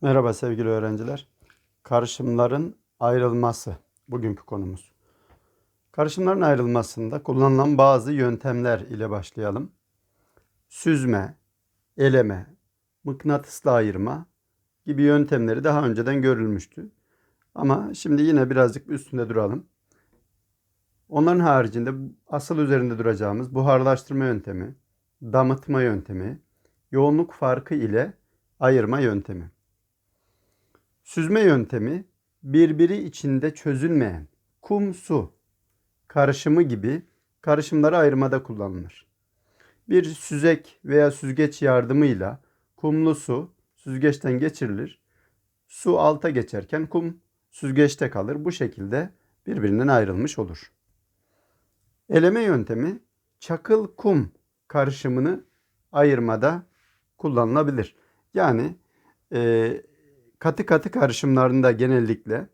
Merhaba sevgili öğrenciler. Karışımların ayrılması bugünkü konumuz. Karışımların ayrılmasında kullanılan bazı yöntemler ile başlayalım. Süzme, eleme, mıknatısla ayırma gibi yöntemleri daha önceden görülmüştü. Ama şimdi yine birazcık üstünde duralım. Onların haricinde asıl üzerinde duracağımız buharlaştırma yöntemi, damıtma yöntemi, yoğunluk farkı ile ayırma yöntemi. Süzme yöntemi birbiri içinde çözülmeyen kum su karışımı gibi karışımları ayırmada kullanılır. Bir süzek veya süzgeç yardımıyla kumlu su süzgeçten geçirilir. Su alta geçerken kum süzgeçte kalır. Bu şekilde birbirinden ayrılmış olur. Eleme yöntemi çakıl kum karışımını ayırmada kullanılabilir. Yani e, katı katı karışımlarında genellikle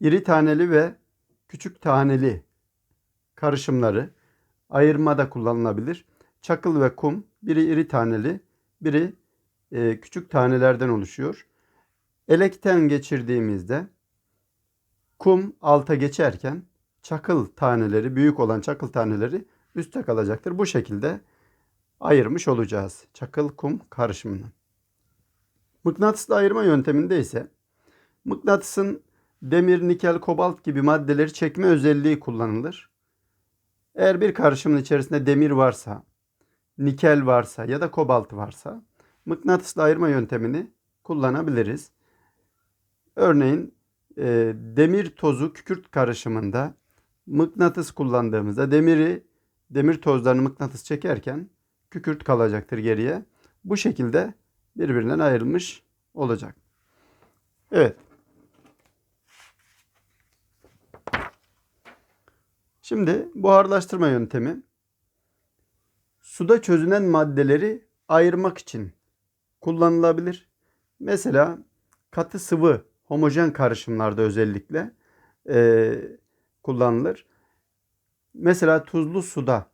iri taneli ve küçük taneli karışımları ayırmada kullanılabilir. Çakıl ve kum biri iri taneli, biri e, küçük tanelerden oluşuyor. Elekten geçirdiğimizde kum alta geçerken çakıl taneleri, büyük olan çakıl taneleri üstte kalacaktır. Bu şekilde ayırmış olacağız çakıl kum karışımını. Mıknatısla ayırma yönteminde ise mıknatısın demir, nikel, kobalt gibi maddeleri çekme özelliği kullanılır. Eğer bir karışımın içerisinde demir varsa, nikel varsa ya da kobalt varsa mıknatısla ayırma yöntemini kullanabiliriz. Örneğin e, demir tozu kükürt karışımında mıknatıs kullandığımızda demiri demir tozlarını mıknatıs çekerken kükürt kalacaktır geriye. Bu şekilde birbirinden ayrılmış olacak. Evet. Şimdi buharlaştırma yöntemi suda çözünen maddeleri ayırmak için kullanılabilir. Mesela katı sıvı homojen karışımlarda özellikle e, kullanılır. Mesela tuzlu suda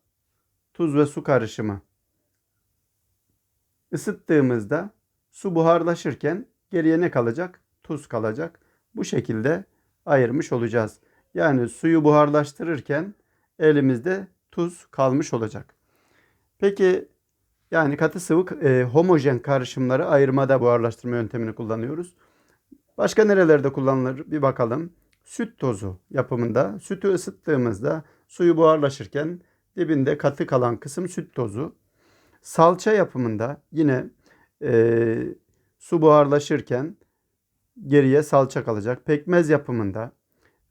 tuz ve su karışımı ısıttığımızda su buharlaşırken geriye ne kalacak? Tuz kalacak. Bu şekilde ayırmış olacağız. Yani suyu buharlaştırırken elimizde tuz kalmış olacak. Peki yani katı sıvı e, homojen karışımları ayırmada buharlaştırma yöntemini kullanıyoruz. Başka nerelerde kullanılır bir bakalım. Süt tozu yapımında sütü ısıttığımızda suyu buharlaşırken dibinde katı kalan kısım süt tozu. Salça yapımında yine e, su buharlaşırken geriye salça kalacak. Pekmez yapımında,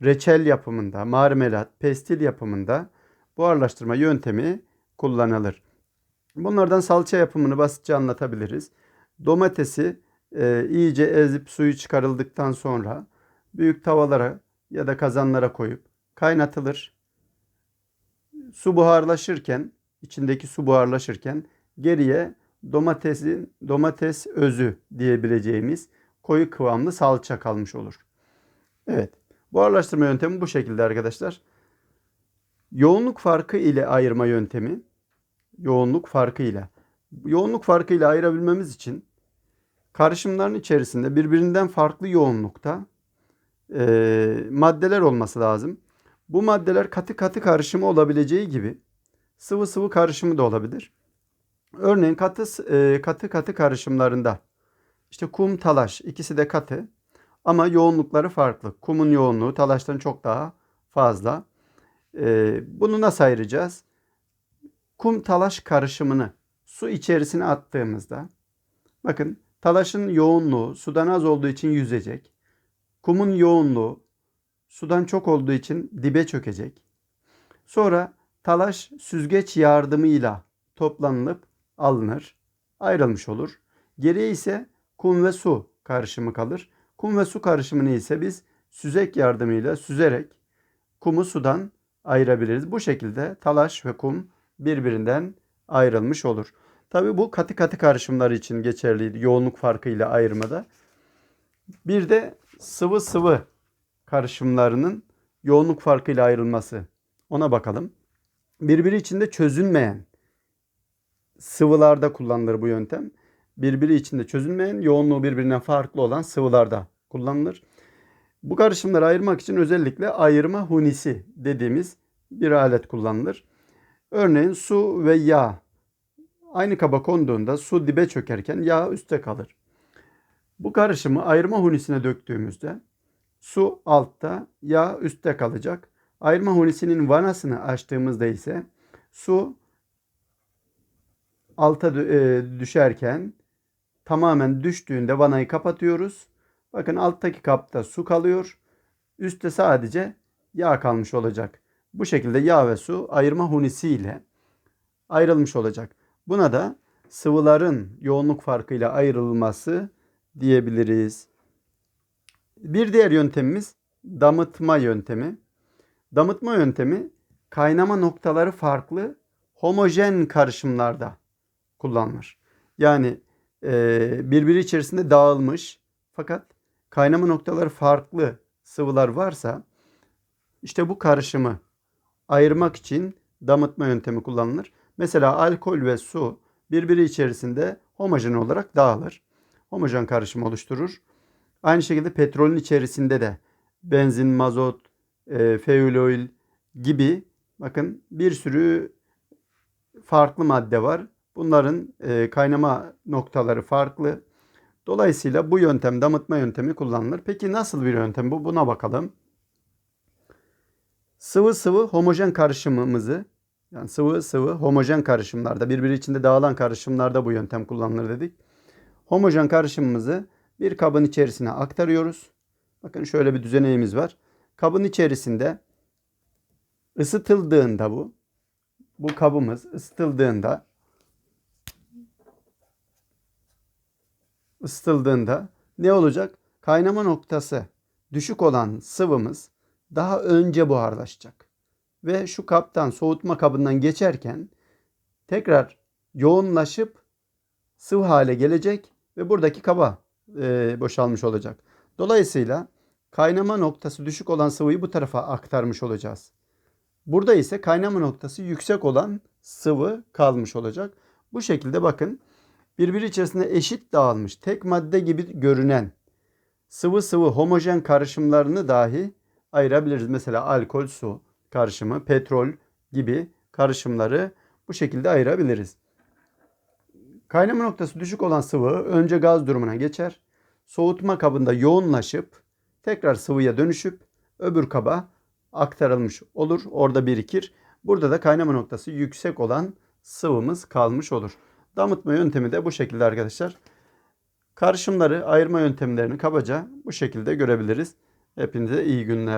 reçel yapımında, marmelat, pestil yapımında buharlaştırma yöntemi kullanılır. Bunlardan salça yapımını basitçe anlatabiliriz. Domatesi e, iyice ezip suyu çıkarıldıktan sonra büyük tavalara ya da kazanlara koyup kaynatılır. Su buharlaşırken, içindeki su buharlaşırken geriye domatesin domates özü diyebileceğimiz koyu kıvamlı salça kalmış olur. Evet. Buharlaştırma yöntemi bu şekilde arkadaşlar. Yoğunluk farkı ile ayırma yöntemi yoğunluk farkı ile. Yoğunluk farkı ile ayırabilmemiz için karışımların içerisinde birbirinden farklı yoğunlukta e, maddeler olması lazım. Bu maddeler katı katı karışımı olabileceği gibi sıvı sıvı karışımı da olabilir. Örneğin katı e, katı katı karışımlarında işte kum talaş ikisi de katı ama yoğunlukları farklı. Kumun yoğunluğu talaştan çok daha fazla. E, bunu nasıl ayıracağız? Kum talaş karışımını su içerisine attığımızda bakın talaşın yoğunluğu sudan az olduğu için yüzecek. Kumun yoğunluğu sudan çok olduğu için dibe çökecek. Sonra talaş süzgeç yardımıyla toplanılıp alınır, ayrılmış olur. Geriye ise kum ve su karışımı kalır. Kum ve su karışımını ise biz süzek yardımıyla süzerek kumu sudan ayırabiliriz. Bu şekilde talaş ve kum birbirinden ayrılmış olur. Tabi bu katı katı karışımlar için geçerliydi yoğunluk farkıyla ayırmada. Bir de sıvı sıvı karışımlarının yoğunluk farkıyla ayrılması. Ona bakalım. Birbiri içinde çözünmeyen sıvılarda kullanılır bu yöntem. birbiri içinde çözülmeyen, yoğunluğu birbirinden farklı olan sıvılarda kullanılır. Bu karışımları ayırmak için özellikle ayırma hunisi dediğimiz bir alet kullanılır. Örneğin su ve yağ aynı kaba konduğunda su dibe çökerken yağ üstte kalır. Bu karışımı ayırma hunisine döktüğümüzde su altta, yağ üstte kalacak. Ayırma hunisinin vanasını açtığımızda ise su alta e, düşerken tamamen düştüğünde vanayı kapatıyoruz. Bakın alttaki kapta su kalıyor. Üstte sadece yağ kalmış olacak. Bu şekilde yağ ve su ayırma hunisi ile ayrılmış olacak. Buna da sıvıların yoğunluk farkıyla ayrılması diyebiliriz. Bir diğer yöntemimiz damıtma yöntemi. Damıtma yöntemi kaynama noktaları farklı homojen karışımlarda kullanılır. Yani e, birbiri içerisinde dağılmış fakat kaynama noktaları farklı sıvılar varsa işte bu karışımı ayırmak için damıtma yöntemi kullanılır. Mesela alkol ve su birbiri içerisinde homojen olarak dağılır. Homojen karışım oluşturur. Aynı şekilde petrolün içerisinde de benzin, mazot, e, fuel oil gibi bakın bir sürü farklı madde var. Bunların e, kaynama noktaları farklı. Dolayısıyla bu yöntem damıtma yöntemi kullanılır. Peki nasıl bir yöntem bu? Buna bakalım. Sıvı sıvı homojen karışımımızı yani sıvı sıvı homojen karışımlarda birbiri içinde dağılan karışımlarda bu yöntem kullanılır dedik. Homojen karışımımızı bir kabın içerisine aktarıyoruz. Bakın şöyle bir düzeneğimiz var. Kabın içerisinde ısıtıldığında bu bu kabımız ısıtıldığında ısıtıldığında ne olacak? Kaynama noktası düşük olan sıvımız daha önce buharlaşacak. Ve şu kaptan soğutma kabından geçerken tekrar yoğunlaşıp sıvı hale gelecek ve buradaki kaba e, boşalmış olacak. Dolayısıyla kaynama noktası düşük olan sıvıyı bu tarafa aktarmış olacağız. Burada ise kaynama noktası yüksek olan sıvı kalmış olacak. Bu şekilde bakın birbiri içerisinde eşit dağılmış tek madde gibi görünen sıvı sıvı homojen karışımlarını dahi ayırabiliriz. Mesela alkol su karışımı, petrol gibi karışımları bu şekilde ayırabiliriz. Kaynama noktası düşük olan sıvı önce gaz durumuna geçer. Soğutma kabında yoğunlaşıp tekrar sıvıya dönüşüp öbür kaba aktarılmış olur. Orada birikir. Burada da kaynama noktası yüksek olan sıvımız kalmış olur. Damıtma yöntemi de bu şekilde arkadaşlar. Karışımları ayırma yöntemlerini kabaca bu şekilde görebiliriz. Hepinize iyi günler.